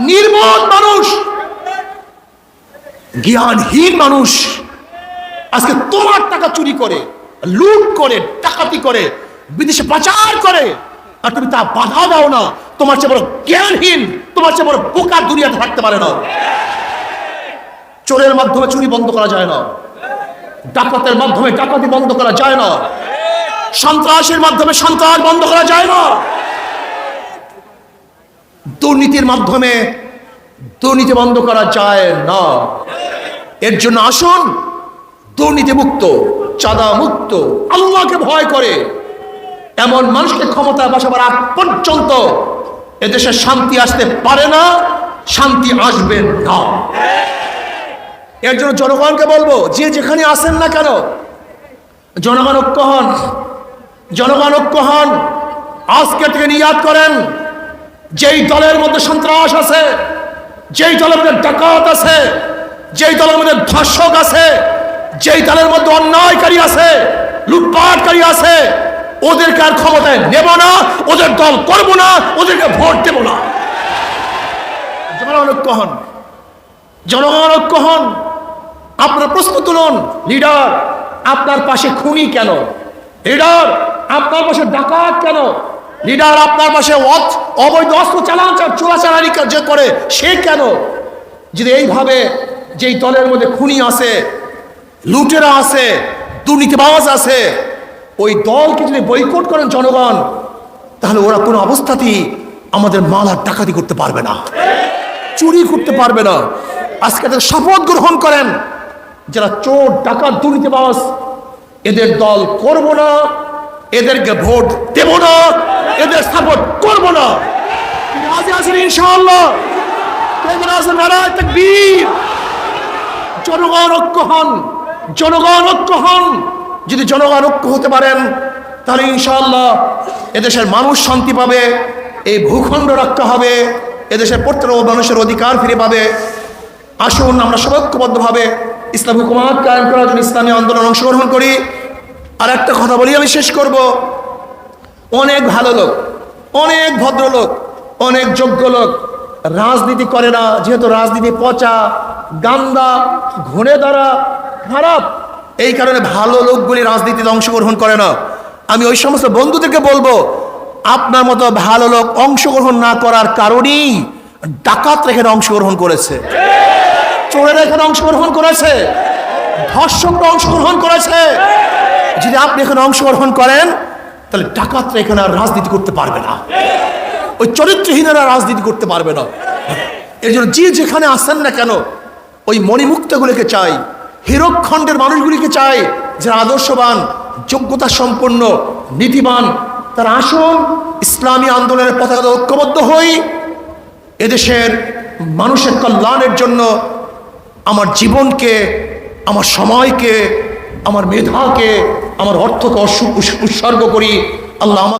নির্মল মানুষ, জ্ঞানহীন মানুষ, আজকে তোমার টাকা চুরি করে, লুট করে, ডাকাতি করে, বিদেশে পাচার করে, আর তুমি তা বাধা দাও না। তোমার চেয়ে বড় জ্ঞানহীন, তোমার চেয়ে বড় বোকার দুনিয়াতে থাকতে পারে না। চোরের মাধ্যমে চুরি বন্ধ করা যায় না। ডাকাতের মাধ্যমে ডাকাতি বন্ধ করা যায় না। সন্ত্রাসের মাধ্যমে সন্ত্রাস বন্ধ করা যায় না। দুর্নীতির মাধ্যমে দুর্নীতি বন্ধ করা যায় না। এর জন্য আসুন দুর্নীতি মুক্ত চাঁদা মুক্ত আল্লাহকে ভয় করে, এমন মানুষকে ক্ষমতায় বসাবার আগ পর্যন্ত এদেশে শান্তি আসতে পারে না, শান্তি আসবে না। এর জন্য জনগণকে বলব, যে যেখানে আসেন না কেন, জনগণ ঐক্য হন, জনগণ ঐক্য হন, আজকে থেকে নিয়াদ করেন। যেই দলের মধ্যে সন্ত্রাস আছে, যেই দলের মধ্যে ডাকাত আছে, যেই দলের মধ্যে ধর্ষক আছে, যেই দলের মধ্যে অন্যায়কারী আছে, লুটপাটকারী আছে, ওদেরকে আর ক্ষমতায় নেব না, ওদের দল করব না, ওদেরকে ভোট দেব না। জনগণ হন। জনগণ ঐক্য হন। আপনার প্রশ্ন তুলুন, লিডার, আপনার পাশে খুনি কেন? লিডার, আপনার পাশে ডাকাত কেন? লিডার আপনার পাশে অবৈধ অস্ত্র চালান চোরাচালানি যে করে, সে কেন? যদি এইভাবে যেই দলের মধ্যে খুনি আছে, লুটেরা আছে, দুর্নীতিবাজ আছে, ওই দলকে যদি বৈকট করেন জনগণ, তাহলে ওরা কোনো অবস্থাতেই আমাদের মাল আর ডাকাতি করতে পারবে না। চুরি করতে পারবে না। আজকে তাদের শপথ গ্রহণ করেন, যারা চোর, ডাকাত, দুর্নীতিবাজ, এদের দল করব না, এদেরকে ভোট দেব না। করব না। রাজি আছেন ইনশাআল্লাহ। নারায় তাকবীর। জনগণ ঐক্য হন। জনগণ ঐক্য হন। যদি জনগণ ঐক্য হতে পারেন, তাহলে ইনশাআল্লাহ এদেশের মানুষ শান্তি পাবে, এই ভূখণ্ড রক্ষা হবে, এদেশের প্রত্যেক মানুষের অধিকার ফিরে পাবে। আসুন, আমরা সবাই ঐক্যবদ্ধভাবে ইসলাম হুকুমাত কায়েম করার জন্য ইসলামী আন্দোলন অংশগ্রহণ করি। আর একটা কথা বলি, আমি শেষ করব। অনেক ভালো লোক অনেক ভদ্রলোক, অনেক যোগ্য লোক। রাজনীতি করে না, যেহেতু রাজনীতি পচা, গান্দা, ঘুণে দ্বারা খারাপ। এই কারণে ভালো লোকগুলি রাজনীতিতে অংশগ্রহণ করে না। আমি ওই সমস্ত বন্ধুদেরকে বলব, আপনার মতো ভালো লোক অংশগ্রহণ না করার কারণেই ডাকাত এখানে অংশগ্রহণ করেছে। চোরেরা এখানে অংশগ্রহণ করেছে। ধর্ষকরা অংশগ্রহণ করেছে। যদি আপনি এখানে অংশগ্রহণ করেন তাহলে ডাকাতরা এখানে আর রাজনীতি করতে পারবে না। ওই চরিত্রহীনেরা রাজনীতি করতে পারবে না। এই জন্য যে যেখানে আসেন না কেন, ওই মণিমুক্তগুলিকে চাই হীরকখণ্ডের মানুষগুলিকে চাই, যারা আদর্শবান যোগ্যতা সম্পন্ন নীতিবান, তারা আসুন, ইসলামী আন্দোলনের পতাকা ঐক্যবদ্ধ হই। এদেশের মানুষের কল্যাণের জন্য আমার জীবনকে, আমার সময়কে আমার মেধাকে আমার অর্থকে উৎসর্গ করি। আল্লাহ